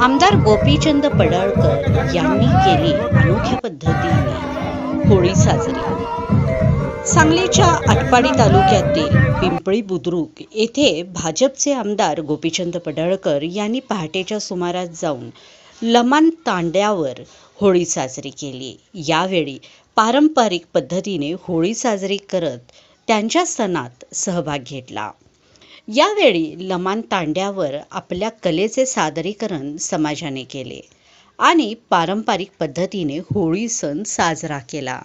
आमदार गोपीचंद पडळकर यांनी केली अनोख्या पद्धतीने होळी साजरी. सांगलीच्या आटपाडी तालुक्यातील पिंपळी बुद्रुक येथे भाजपचे आमदार गोपीचंद पडळकर यांनी पहाटेच्या सुमारास जाऊन लमान तांड्यावर होळी साजरी केली. यावेळी पारंपरिक पद्धतीने होळी साजरी करत त्यांच्या सणात सहभाग घेतला. यावेळी लमान तांड्यावर आपल्या कलेचे सादरीकरण समाजाने केले आणि पारंपरिक पद्धतीने होळी सण साजरा केला.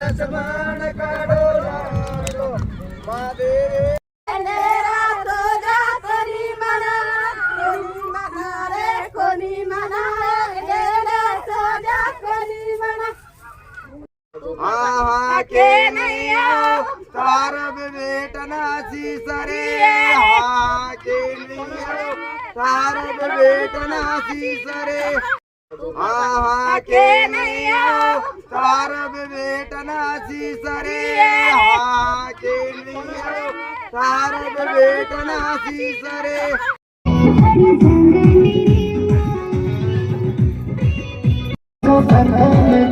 समान काढो कोणी म्हणा, कोणी म्हणा रे, तारब बेटनासी सरे हा सरे आहा सरे તારા બેટના સીસરે સરે